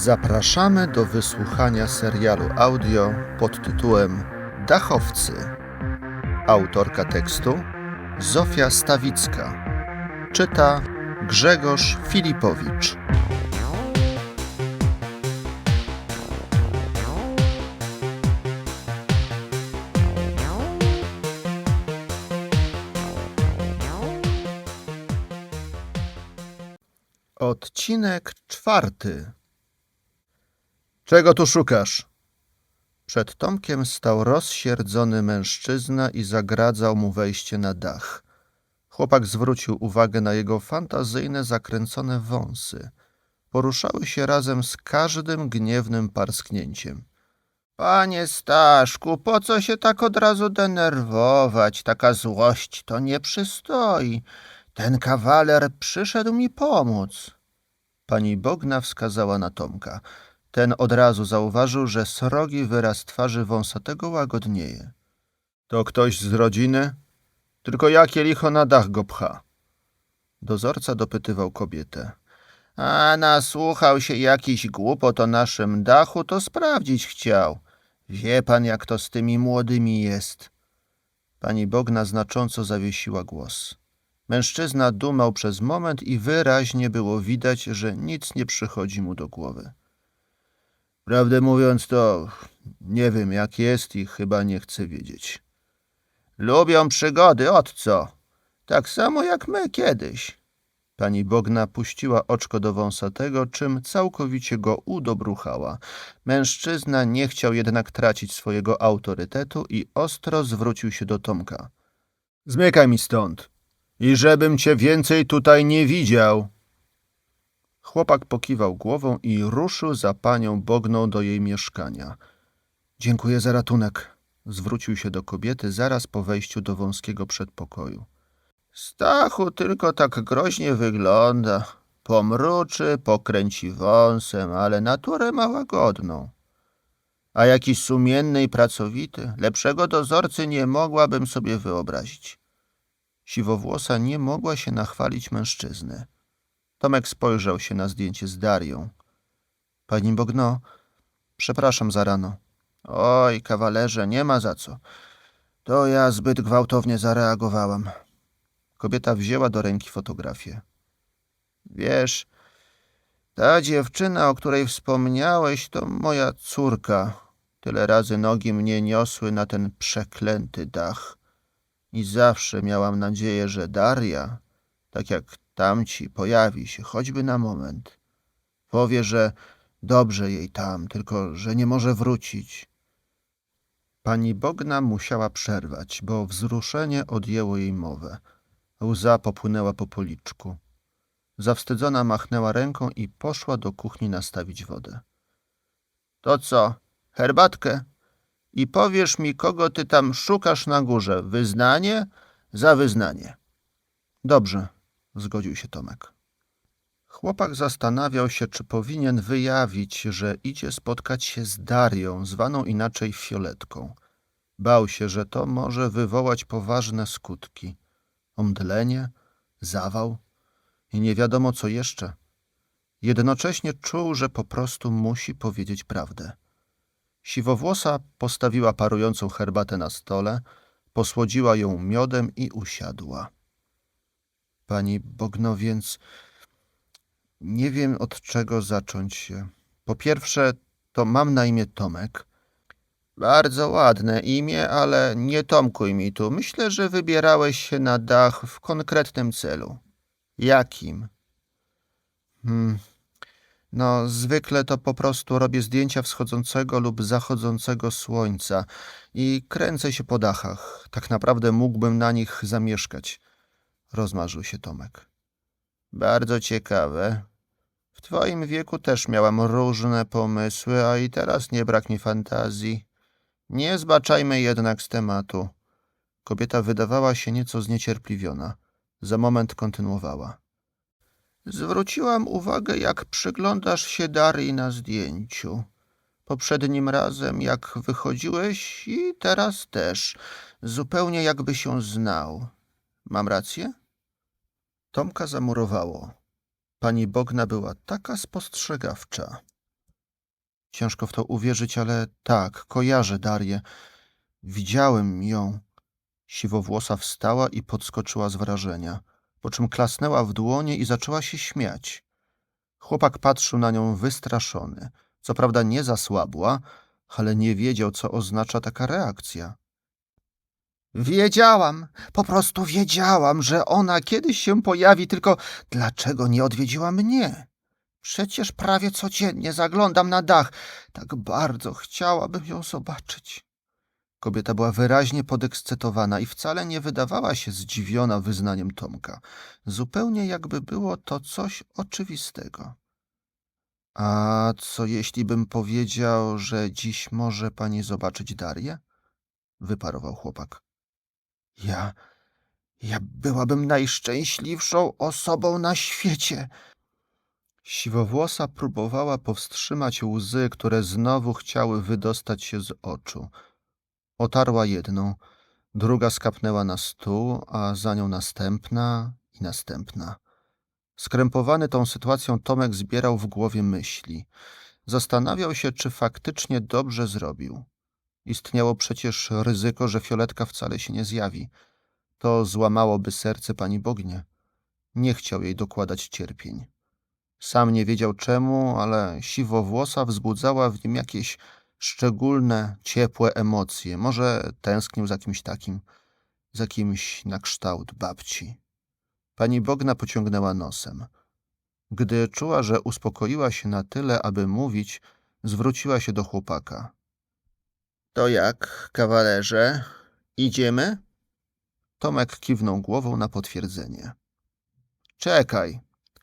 Zapraszamy do wysłuchania serialu audio pod tytułem Dachowcy. Autorka tekstu Zofia Stawicka. Czyta Grzegorz Filipowicz. Odcinek czwarty. Czego tu szukasz? Przed Tomkiem stał rozsierdzony mężczyzna i zagradzał mu wejście na dach. Chłopak zwrócił uwagę na jego fantazyjne, zakręcone wąsy. Poruszały się razem z każdym gniewnym parsknięciem. Panie Staszku, po co się tak od razu denerwować? Taka złość to nie przystoi. Ten kawaler przyszedł mi pomóc. Pani Bogna wskazała na Tomka. Ten od razu zauważył, że srogi wyraz twarzy wąsatego łagodnieje. To ktoś z rodziny? Tylko jakie licho na dach go pcha? Dozorca dopytywał kobietę. A nasłuchał się jakiś głupot o naszym dachu, to sprawdzić chciał. Wie pan, jak to z tymi młodymi jest. Pani Bogna znacząco zawiesiła głos. Mężczyzna dumał przez moment i wyraźnie było widać, że nic nie przychodzi mu do głowy. Prawdę mówiąc, to nie wiem jak jest i chyba nie chcę wiedzieć. Lubią przygody, od co? Tak samo jak my kiedyś. Pani Bogna puściła oczko do wąsatego, czym całkowicie go udobruchała. Mężczyzna nie chciał jednak tracić swojego autorytetu i ostro zwrócił się do Tomka. Zmykaj mi stąd i żebym cię więcej tutaj nie widział. Chłopak pokiwał głową i ruszył za panią Bogną do jej mieszkania. Dziękuję za ratunek. Zwrócił się do kobiety zaraz po wejściu do wąskiego przedpokoju. Stachu tylko tak groźnie wygląda. Pomruczy, pokręci wąsem, ale naturę ma łagodną. A jakiś sumienny i pracowity, lepszego dozorcy nie mogłabym sobie wyobrazić. Siwowłosa nie mogła się nachwalić mężczyzny. Tomek spojrzał się na zdjęcie z Darią. Pani Bogno, przepraszam za rano. Oj, kawalerze, nie ma za co. To ja zbyt gwałtownie zareagowałam. Kobieta wzięła do ręki fotografię. Wiesz, ta dziewczyna, o której wspomniałeś, to moja córka. Tyle razy nogi mnie niosły na ten przeklęty dach. I zawsze miałam nadzieję, że Daria, tak jak tamci, pojawi się choćby na moment. Powie, że dobrze jej tam, tylko że nie może wrócić. Pani Bogna musiała przerwać, bo wzruszenie odjęło jej mowę. Łza popłynęła po policzku. Zawstydzona machnęła ręką i poszła do kuchni nastawić wodę. To co, herbatkę? I powiesz mi, kogo ty tam szukasz na górze. Wyznanie za wyznanie. Dobrze, zgodził się Tomek. Chłopak zastanawiał się, czy powinien wyjawić, że idzie spotkać się z Darią, zwaną inaczej Fioletką. Bał się, że to może wywołać poważne skutki. Omdlenie, zawał i nie wiadomo co jeszcze. Jednocześnie czuł, że po prostu musi powiedzieć prawdę. Siwowłosa postawiła parującą herbatę na stole, posłodziła ją miodem i usiadła. Pani Bogno, więc nie wiem od czego zacząć. Po pierwsze, to mam na imię Tomek. Bardzo ładne imię, ale nie tomkuj mi tu. Myślę, że wybierałeś się na dach w konkretnym celu. Jakim? Hmm. No, zwykle to po prostu robię zdjęcia wschodzącego lub zachodzącego słońca i kręcę się po dachach. Tak naprawdę mógłbym na nich zamieszkać. Rozmarzył się Tomek. Bardzo ciekawe. W twoim wieku też miałam różne pomysły, a i teraz nie brak mi fantazji. Nie zbaczajmy jednak z tematu. Kobieta wydawała się nieco zniecierpliwiona. Za moment kontynuowała. Zwróciłam uwagę, jak przyglądasz się Darii na zdjęciu. Poprzednim razem, jak wychodziłeś i teraz też. Zupełnie jakby się znał. Mam rację? Tomka zamurowało. Pani Bogna była taka spostrzegawcza. Ciężko w to uwierzyć, ale tak, kojarzę Darię. Widziałem ją. Siwowłosa wstała i podskoczyła z wrażenia, po czym klasnęła w dłonie i zaczęła się śmiać. Chłopak patrzył na nią wystraszony. Co prawda nie zasłabła, ale nie wiedział, co oznacza taka reakcja. Wiedziałam, po prostu wiedziałam, że ona kiedyś się pojawi, tylko dlaczego nie odwiedziła mnie? Przecież prawie codziennie zaglądam na dach. Tak bardzo chciałabym ją zobaczyć. Kobieta była wyraźnie podekscytowana i wcale nie wydawała się zdziwiona wyznaniem Tomka. Zupełnie jakby było to coś oczywistego. A co jeśli bym powiedział, że dziś może pani zobaczyć Darię? Wyparował chłopak. Ja, ja byłabym najszczęśliwszą osobą na świecie. Siwowłosa próbowała powstrzymać łzy, które znowu chciały wydostać się z oczu. Otarła jedną, druga skapnęła na stół, a za nią następna i następna. Skrępowany tą sytuacją Tomek zbierał w głowie myśli. Zastanawiał się, czy faktycznie dobrze zrobił. Istniało przecież ryzyko, że Fioletka wcale się nie zjawi. To złamałoby serce pani Bognie. Nie chciał jej dokładać cierpień. Sam nie wiedział czemu, ale siwowłosa wzbudzała w nim jakieś szczególne, ciepłe emocje. Może tęsknił za kimś takim, za kimś na kształt babci. Pani Bogna pociągnęła nosem. Gdy czuła, że uspokoiła się na tyle, aby mówić, zwróciła się do chłopaka. To jak, kawalerze? Idziemy? Tomek kiwnął głową na potwierdzenie. Czekaj.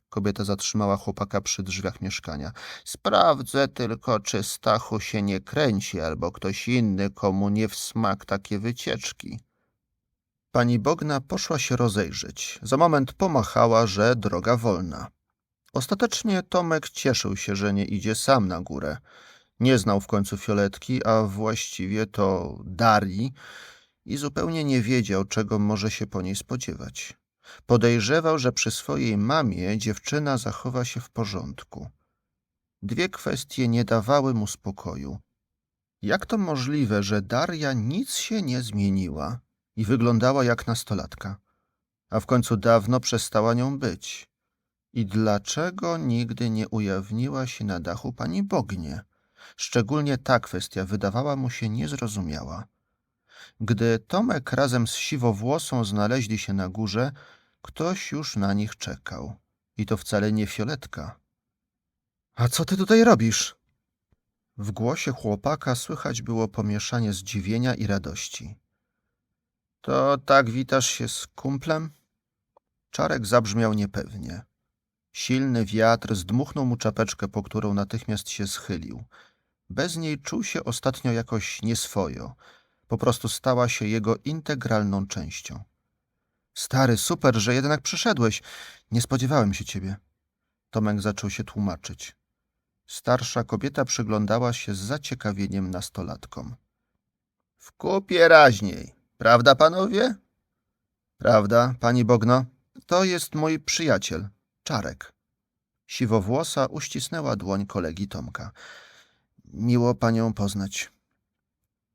Kobieta zatrzymała chłopaka przy drzwiach mieszkania. Sprawdzę tylko, czy Stachu się nie kręci, albo ktoś inny, komu nie w smak takie wycieczki. Pani Bogna poszła się rozejrzeć. Za moment pomachała, że droga wolna. Ostatecznie Tomek cieszył się, że nie idzie sam na górę. Nie znał w końcu Fioletki, a właściwie to Darii i zupełnie nie wiedział, czego może się po niej spodziewać. Podejrzewał, że przy swojej mamie dziewczyna zachowa się w porządku. Dwie kwestie nie dawały mu spokoju. Jak to możliwe, że Daria nic się nie zmieniła i wyglądała jak nastolatka, a w końcu dawno przestała nią być? I dlaczego nigdy nie ujawniła się na dachu pani Bognie? Szczególnie ta kwestia wydawała mu się niezrozumiała. Gdy Tomek razem z siwowłosą znaleźli się na górze, ktoś już na nich czekał. I to wcale nie Fioletka. A co ty tutaj robisz? W głosie chłopaka słychać było pomieszanie zdziwienia i radości. To tak witasz się z kumplem? Czarek zabrzmiał niepewnie. Silny wiatr zdmuchnął mu czapeczkę, po którą natychmiast się schylił. Bez niej czuł się ostatnio jakoś nieswojo. Po prostu stała się jego integralną częścią. Stary, super, że jednak przyszedłeś. Nie spodziewałem się ciebie. Tomek zaczął się tłumaczyć. Starsza kobieta przyglądała się z zaciekawieniem nastolatkom. W kupie raźniej, prawda, panowie? Prawda, pani Bogno? To jest mój przyjaciel, Czarek. Siwowłosa uścisnęła dłoń kolegi Tomka. Miło panią poznać.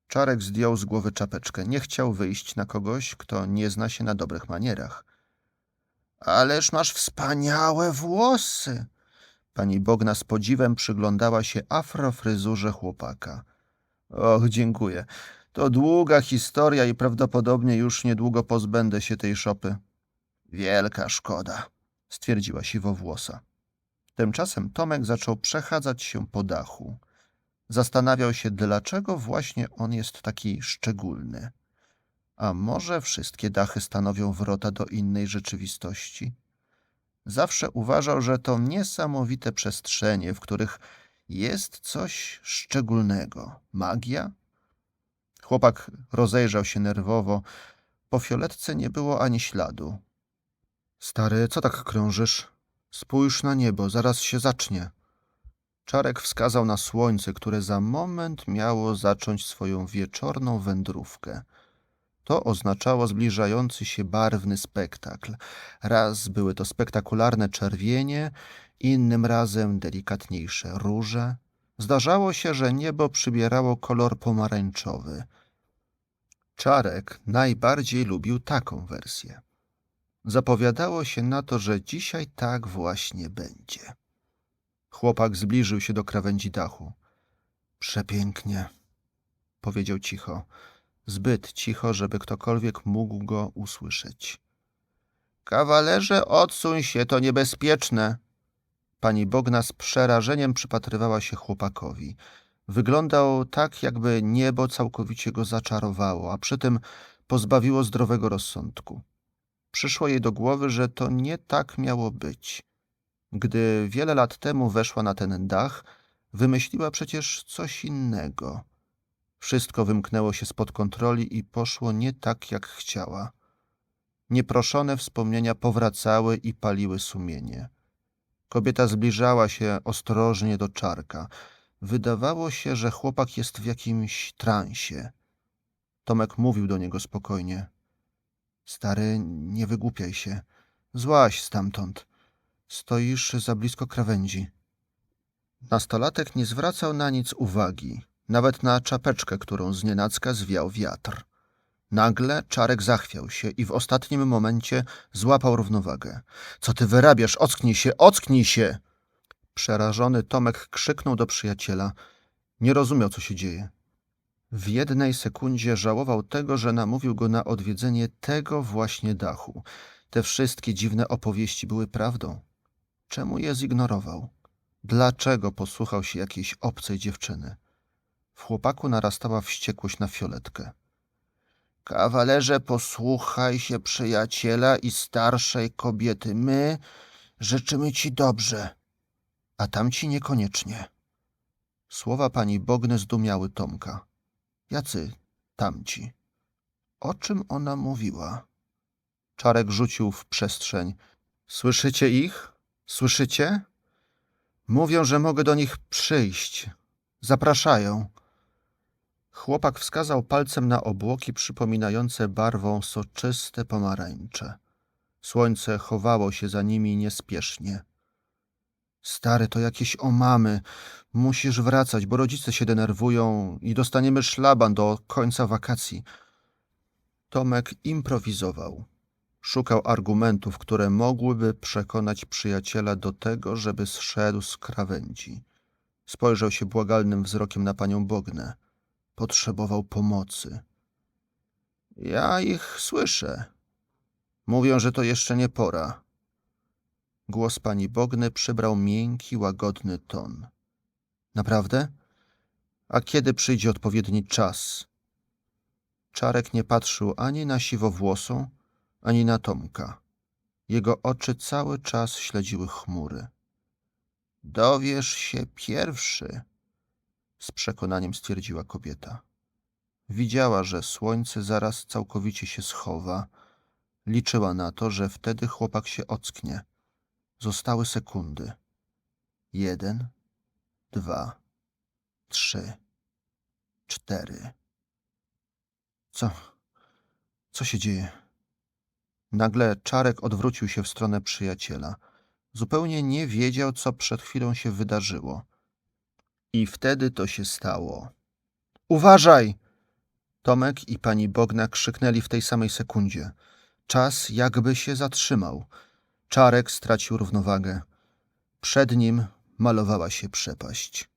Czarek zdjął z głowy czapeczkę. Nie chciał wyjść na kogoś, kto nie zna się na dobrych manierach. Ależ masz wspaniałe włosy! Pani Bogna z podziwem przyglądała się afrofryzurze chłopaka. Och, dziękuję. To długa historia i prawdopodobnie już niedługo pozbędę się tej szopy. Wielka szkoda, stwierdziła siwowłosa. Tymczasem Tomek zaczął przechadzać się po dachu. Zastanawiał się, dlaczego właśnie on jest taki szczególny. A może wszystkie dachy stanowią wrota do innej rzeczywistości? Zawsze uważał, że to niesamowite przestrzenie, w których jest coś szczególnego. Magia? Chłopak rozejrzał się nerwowo. Po fioletce nie było ani śladu. Stary, co tak krążysz? Spójrz na niebo, zaraz się zacznie. Czarek wskazał na słońce, które za moment miało zacząć swoją wieczorną wędrówkę. To oznaczało zbliżający się barwny spektakl. Raz były to spektakularne czerwienie, innym razem delikatniejsze róże. Zdarzało się, że niebo przybierało kolor pomarańczowy. Czarek najbardziej lubił taką wersję. Zapowiadało się na to, że dzisiaj tak właśnie będzie. Chłopak zbliżył się do krawędzi dachu. Przepięknie, powiedział cicho. Zbyt cicho, żeby ktokolwiek mógł go usłyszeć. Kawalerze, odsuń się, to niebezpieczne. Pani Bogna z przerażeniem przypatrywała się chłopakowi. Wyglądał tak, jakby niebo całkowicie go zaczarowało, a przy tym pozbawiło zdrowego rozsądku. Przyszło jej do głowy, że to nie tak miało być. Gdy wiele lat temu weszła na ten dach, wymyśliła przecież coś innego. Wszystko wymknęło się spod kontroli i poszło nie tak, jak chciała. Nieproszone wspomnienia powracały i paliły sumienie. Kobieta zbliżała się ostrożnie do czarka. Wydawało się, że chłopak jest w jakimś transie. Tomek mówił do niego spokojnie. Stary, nie wygłupiaj się. Złaś stamtąd. Stoisz za blisko krawędzi. Nastolatek nie zwracał na nic uwagi, nawet na czapeczkę, którą znienacka zwiał wiatr. Nagle Czarek zachwiał się i w ostatnim momencie złapał równowagę. Co ty wyrabiasz? Ocknij się, ocknij się! Przerażony Tomek krzyknął do przyjaciela. Nie rozumiał, co się dzieje. W jednej sekundzie żałował tego, że namówił go na odwiedzenie tego właśnie dachu. Te wszystkie dziwne opowieści były prawdą. Czemu je zignorował? Dlaczego posłuchał się jakiejś obcej dziewczyny? W chłopaku narastała wściekłość na fioletkę. Kawalerze, posłuchaj się przyjaciela i starszej kobiety. My życzymy ci dobrze, a tamci niekoniecznie. Słowa pani Bogny zdumiały Tomka. Jacy tamci? O czym ona mówiła? Czarek rzucił w przestrzeń. Słyszycie ich? Słyszycie? Mówią, że mogę do nich przyjść. Zapraszają. Chłopak wskazał palcem na obłoki przypominające barwą soczyste pomarańcze. Słońce chowało się za nimi niespiesznie. Stary, to jakieś omamy. Musisz wracać, bo rodzice się denerwują i dostaniemy szlaban do końca wakacji. Tomek improwizował. Szukał argumentów, które mogłyby przekonać przyjaciela do tego, żeby zszedł z krawędzi. Spojrzał się błagalnym wzrokiem na panią Bognę. Potrzebował pomocy. Ja ich słyszę. Mówią, że to jeszcze nie pora. Głos pani Bogny przybrał miękki, łagodny ton. Naprawdę? A kiedy przyjdzie odpowiedni czas? Czarek nie patrzył ani na siwowłosą, ani na Tomka. Jego oczy cały czas śledziły chmury. Dowiesz się pierwszy, z przekonaniem stwierdziła kobieta. Widziała, że słońce zaraz całkowicie się schowa. Liczyła na to, że wtedy chłopak się ocknie. Zostały sekundy. Jeden, dwa, trzy, cztery. Co? Co się dzieje? Nagle Czarek odwrócił się w stronę przyjaciela. Zupełnie nie wiedział, co przed chwilą się wydarzyło. I wtedy to się stało. Uważaj! Tomek i pani Bogna krzyknęli w tej samej sekundzie. Czas jakby się zatrzymał. Czarek stracił równowagę. Przed nim malowała się przepaść.